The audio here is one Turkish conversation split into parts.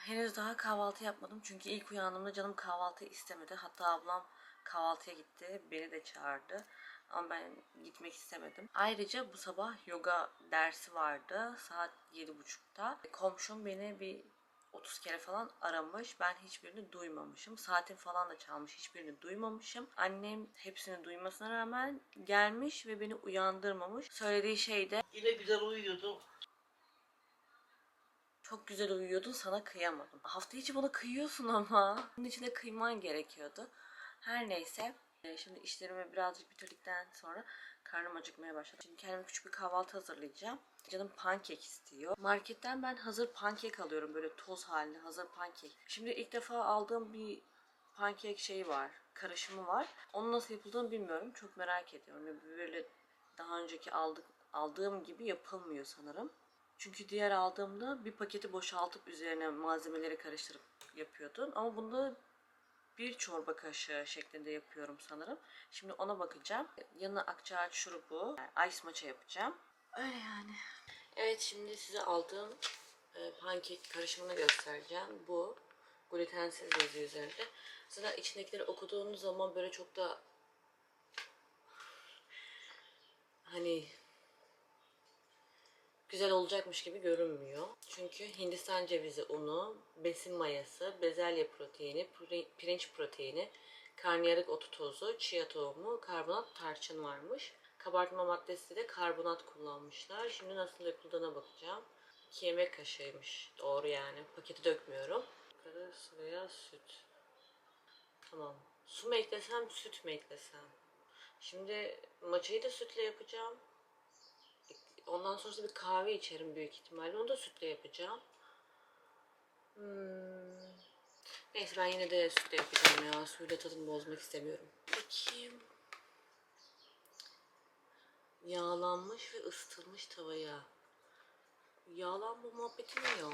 Henüz daha kahvaltı yapmadım. Çünkü ilk uyandığımda canım kahvaltı istemedi. Hatta ablam kahvaltıya gitti. Beni de çağırdı. Ama ben gitmek istemedim. Ayrıca bu sabah yoga dersi vardı. Saat 7.30'da. Komşum beni bir 30 kere falan aramış. Ben hiçbirini duymamışım. Saatin falan da çalmış. Hiçbirini duymamışım. Annem hepsini duymasına rağmen gelmiş ve beni uyandırmamış. Söylediği şey de Yine güzel uyuyordum. Çok güzel uyuyordun sana kıyamadım. Hafta içi bana kıyıyorsun ama. Bunun için de kıyman gerekiyordu. Her neyse. e, Şimdi işlerimi birazcık bitirdikten sonra karnım acıkmaya başladı. Şimdi kendime küçük bir kahvaltı hazırlayacağım. Canım pankek istiyor. Marketten ben hazır pankek alıyorum. Böyle toz halinde hazır pankek. Şimdi ilk defa aldığım bir pankek şeyi var. Karışımı var. Onun nasıl yapıldığını bilmiyorum. Çok merak ediyorum. Böyle daha önceki aldık, aldığım gibi yapılmıyor sanırım. Çünkü diğer aldığımda bir paketi boşaltıp üzerine malzemeleri karıştırıp yapıyordun. Ama bunda bir çorba kaşığı şeklinde yapıyorum sanırım. Şimdi ona bakacağım. Yanına akçaağaç şurubu, yani ice matcha yapacağım. Öyle yani. Evet şimdi size aldığım e, pankek karışımını göstereceğim. Bu glutensiz yazıyor üzerinde. Zaten içindekileri okuduğunuz zaman böyle çok da hani güzel olacakmış gibi görünmüyor. Çünkü Hindistan cevizi unu, besin mayası, bezelye proteini, pirinç proteini, karnıyarık otu tozu, chia tohumu, karbonat tarçın varmış. Kabartma maddesi de karbonat kullanmışlar. Şimdi nasıl yapıldığına bakacağım. 2 yemek kaşığıymış. Doğru yani. Paketi dökmüyorum. Kara su veya süt. Tamam. Su mu eklesem, süt mü eklesem? Şimdi maçayı da sütle yapacağım. Ondan sonrasında bir kahve içerim büyük ihtimalle. Onu da sütle yapacağım. Hmm. Neyse ben yine de sütle yapacağım ya. Suyla tadını bozmak istemiyorum. Bakayım. Yağlanmış ve ısıtılmış tavaya. Yağlanma muhabbeti ne ya?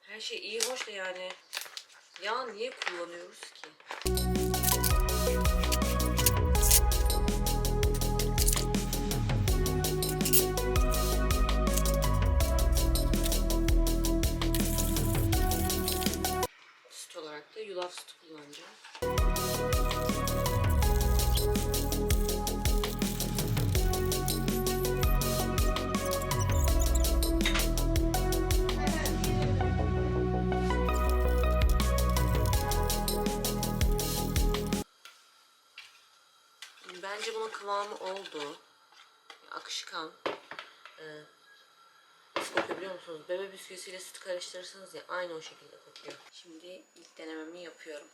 Her şey iyi hoş da yani. Yağ niye kullanıyoruz ki? lost. Biliyor musunuz? Bebe bisküvisiyle süt karıştırırsınız ya aynı o şekilde kokuyor. Şimdi ilk denememi yapıyorum.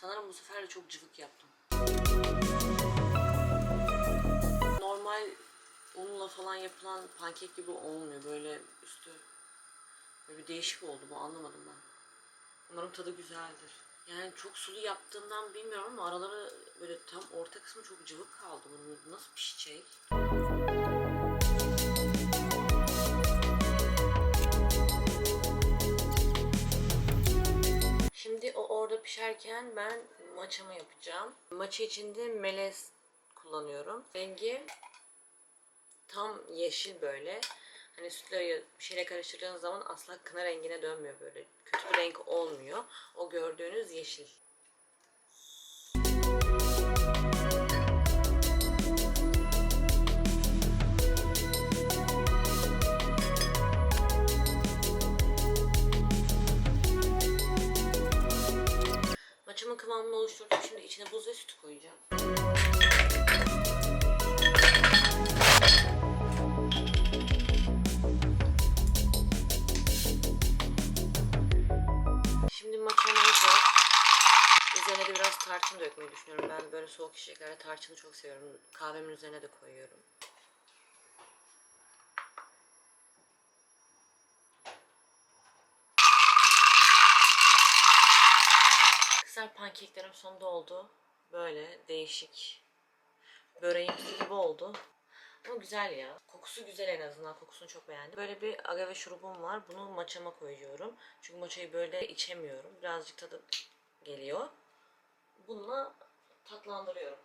Sanırım bu sefer de çok cıvık yaptım. Normal unla falan yapılan pankek gibi olmuyor. Böyle üstü değişik oldu bu anlamadım ben. Umarım tadı güzeldir. Yani çok sulu yaptığımdan bilmiyorum ama araları böyle tam orta kısmı çok cıvık kaldı bunun. Nasıl pişecek? Şimdi o orada pişerken ben maçamı yapacağım. Maça içinde melez kullanıyorum. Rengi tam yeşil böyle. Hani sütle bir şeyle karıştırdığınız zaman asla kına rengine dönmüyor böyle. Kötü bir renk olmuyor. O gördüğünüz yeşil. Maçımın kıvamını oluşturdum. Şimdi içine buz ve süt koyacağım. Tarçın dökmeyi düşünüyorum. Ben böyle soğuk içeceklerde tarçını çok seviyorum. Kahvemin üzerine de koyuyorum. Kısar pankeklerim sonunda oldu. Böyle değişik. Böreğimsi gibi oldu. Ama güzel ya. Kokusu güzel en azından. Kokusunu çok beğendim. Böyle bir agave şurubum var. Bunu maçama koyuyorum. Çünkü maçayı böyle içemiyorum. Birazcık tadı geliyor. Bununla tatlandırıyorum.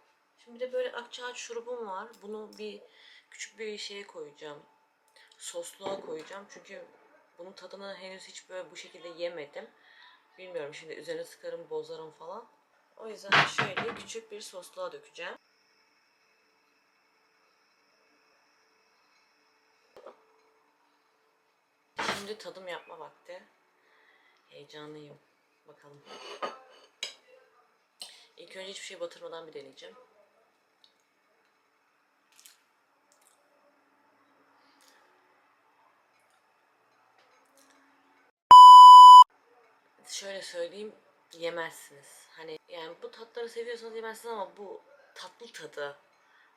Şimdi de böyle akçaağaç şurubum var. Bunu bir küçük bir şeye koyacağım. Sosluğa koyacağım. Çünkü bunun tadını henüz hiç böyle bu şekilde yemedim. Bilmiyorum şimdi üzerine sıkarım bozarım falan. O yüzden şöyle küçük bir sosluğa dökeceğim. Şimdi tadım yapma vakti. Heyecanlıyım. Bakalım. İlk önce hiçbir şey batırmadan bir deneyeceğim. Şöyle söyleyeyim yemezsiniz. Hani yani bu tatları seviyorsanız yemezsiniz ama bu tatlı tadı.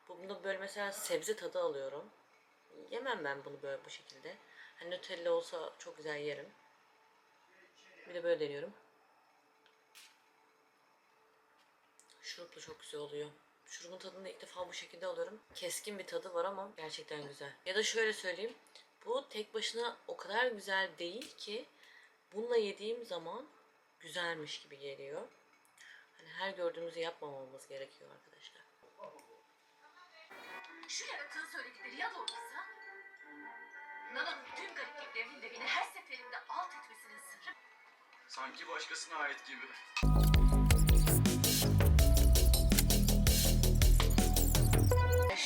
Bunda böyle mesela sebze tadı alıyorum. Yemem ben bunu böyle bu şekilde. Hani Nutella olsa çok güzel yerim. Bir de böyle deniyorum. Şuruplu çok güzel oluyor. Şurubun tadını ilk defa bu şekilde alıyorum. Keskin bir tadı var ama gerçekten güzel. Ya da şöyle söyleyeyim. Bu tek başına o kadar güzel değil ki bununla yediğim zaman güzelmiş gibi geliyor. Hani her gördüğümüzü yapmamamız gerekiyor arkadaşlar. Şu yaratığın söyledikleri ya doğruysa? Nana'nın tüm garipliklerinin de beni her seferinde alt etmesinin sırrı Sanki başkasına ait gibi.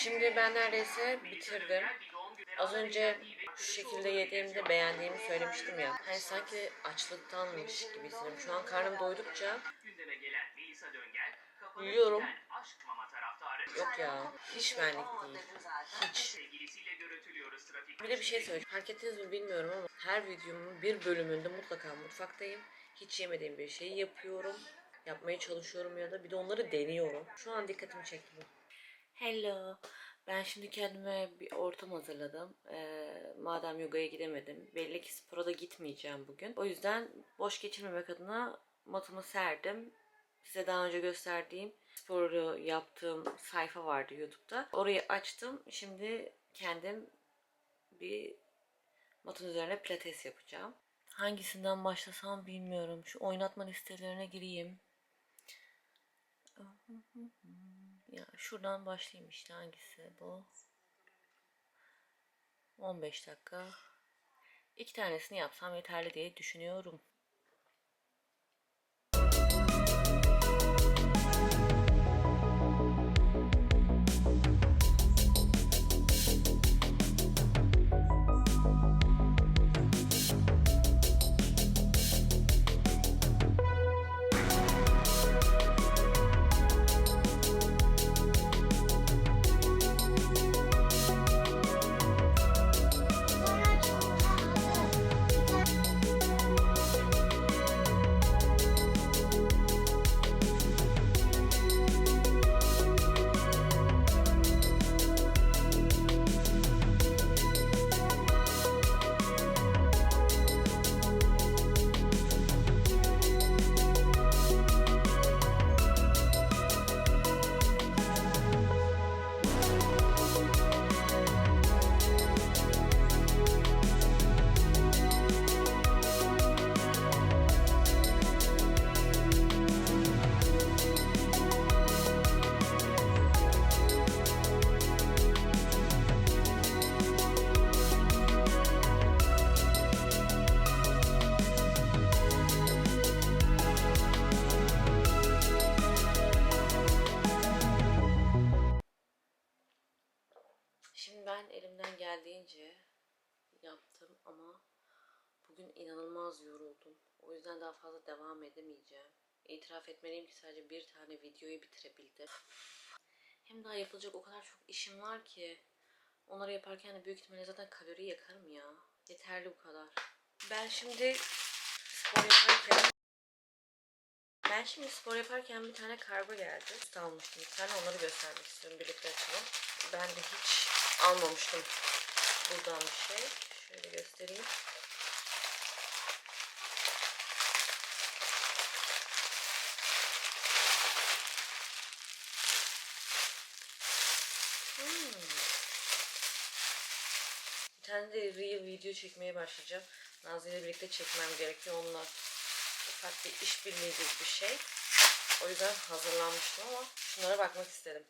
Şimdi ben neredeyse bitirdim. Az önce şu şekilde yediğimde beğendiğimi söylemiştim ya. Hani sanki açlıktanmış gibi. Şu an karnım doydukça Yiyorum. yok ya. Hiç benlik değil. Hiç. Bir de bir şey söyleyeceğim. Fark ettiniz mi bilmiyorum ama her videomun bir bölümünde mutlaka mutfaktayım. Hiç yemediğim bir şeyi yapıyorum. Yapmaya çalışıyorum ya da bir de onları deniyorum. Şu an dikkatimi çekti bu. Hello. Ben şimdi kendime bir ortam hazırladım. Ee, madem yogaya gidemedim. Belli ki spora da gitmeyeceğim bugün. O yüzden boş geçirmemek adına matımı serdim. Size daha önce gösterdiğim sporu yaptığım sayfa vardı YouTube'da. Orayı açtım. Şimdi kendim bir matın üzerine pilates yapacağım. Hangisinden başlasam bilmiyorum. Şu oynatma listelerine gireyim. Ya şuradan başlayayım işte hangisi bu? 15 dakika. İki tanesini yapsam yeterli diye düşünüyorum. İnanılmaz yoruldum. O yüzden daha fazla devam edemeyeceğim. İtiraf etmeliyim ki sadece bir tane videoyu bitirebildim. Hem daha yapılacak o kadar çok işim var ki onları yaparken de büyük ihtimalle zaten kalori yakarım ya. Yeterli bu kadar. Ben şimdi spor yaparken ben şimdi spor yaparken bir tane kargo geldi. Süt almıştım bir tane onları göstermek istiyorum birlikte açalım. Ben de hiç almamıştım buradan bir şey. Şöyle göstereyim. Hmm. Tane de reel video çekmeye başlayacağım. Nazlı ile birlikte çekmem gerekiyor. Onunla ufak bir işbirliği gibi bir şey. O yüzden hazırlanmıştım ama şunlara bakmak istedim.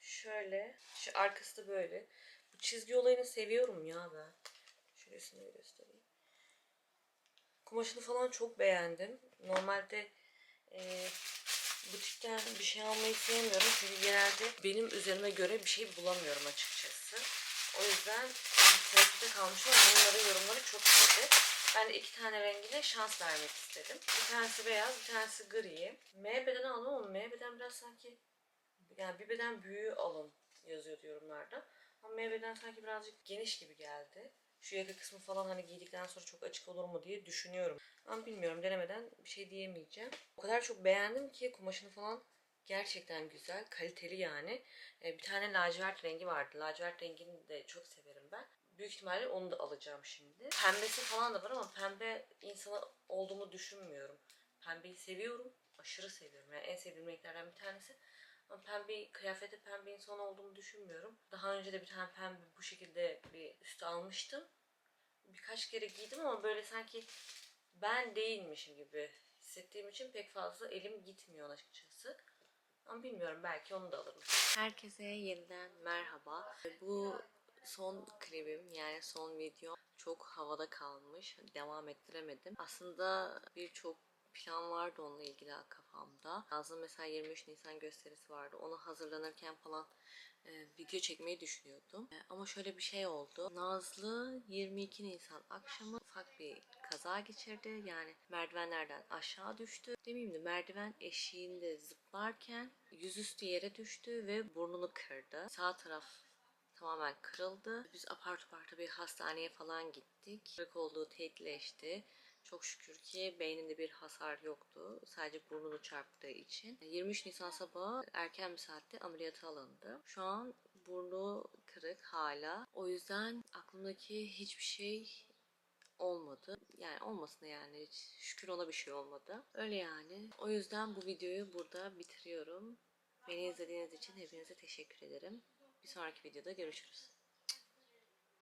Şöyle. Şu arkası da böyle. Bu çizgi olayını seviyorum ya ben. Şöylesini göstereyim. Kumaşını falan çok beğendim. Normalde e, butikten bir şey almayı sevmiyorum. Çünkü genelde benim üzerime göre bir şey bulamıyorum açıkçası. O yüzden tereddütte kalmışım ama bunların yorumları çok iyiydi. Ben de iki tane rengine şans vermek istedim. Bir tanesi beyaz, bir tanesi gri. M beden aldım ama M beden biraz sanki yani bir beden büyüğü alın yazıyordu yorumlarda. Ama M beden sanki birazcık geniş gibi geldi. Şu yaka kısmı falan hani giydikten sonra çok açık olur mu diye düşünüyorum. Ama bilmiyorum denemeden bir şey diyemeyeceğim. O kadar çok beğendim ki kumaşını falan gerçekten güzel, kaliteli yani. Ee, bir tane lacivert rengi vardı. Lacivert rengini de çok severim ben. Büyük ihtimalle onu da alacağım şimdi. Pembesi falan da var ama pembe insana olduğumu düşünmüyorum. Pembeyi seviyorum. Aşırı seviyorum. Yani en sevdiğim renklerden bir tanesi. Ama pembe kıyafete pembe insan olduğumu düşünmüyorum. Daha önce de bir tane pembe bu şekilde bir üst almıştım. Birkaç kere giydim ama böyle sanki ben değilmişim gibi hissettiğim için pek fazla elim gitmiyor açıkçası. Ama bilmiyorum belki onu da alırım. Herkese yeniden merhaba. Bu son klibim yani son video çok havada kalmış. Devam ettiremedim. Aslında birçok plan vardı onunla ilgili kafamda. Nazlı mesela 23 Nisan gösterisi vardı. Onu hazırlanırken falan e, video çekmeyi düşünüyordum. E, ama şöyle bir şey oldu. Nazlı 22 Nisan akşamı ufak bir kaza geçirdi. Yani merdivenlerden aşağı düştü. Demeyeyim de merdiven eşiğinde zıplarken yüzüstü yere düştü ve burnunu kırdı. Sağ taraf tamamen kırıldı. Biz apar topar tabii hastaneye falan gittik. Kırık olduğu teyitleşti. Çok şükür ki beyninde bir hasar yoktu. Sadece burnunu çarptığı için. 23 Nisan sabahı erken bir saatte ameliyata alındı. Şu an burnu kırık hala. O yüzden aklımdaki hiçbir şey olmadı. Yani olmasın yani hiç şükür ona bir şey olmadı. Öyle yani. O yüzden bu videoyu burada bitiriyorum. Beni izlediğiniz için hepinize teşekkür ederim. Bir sonraki videoda görüşürüz.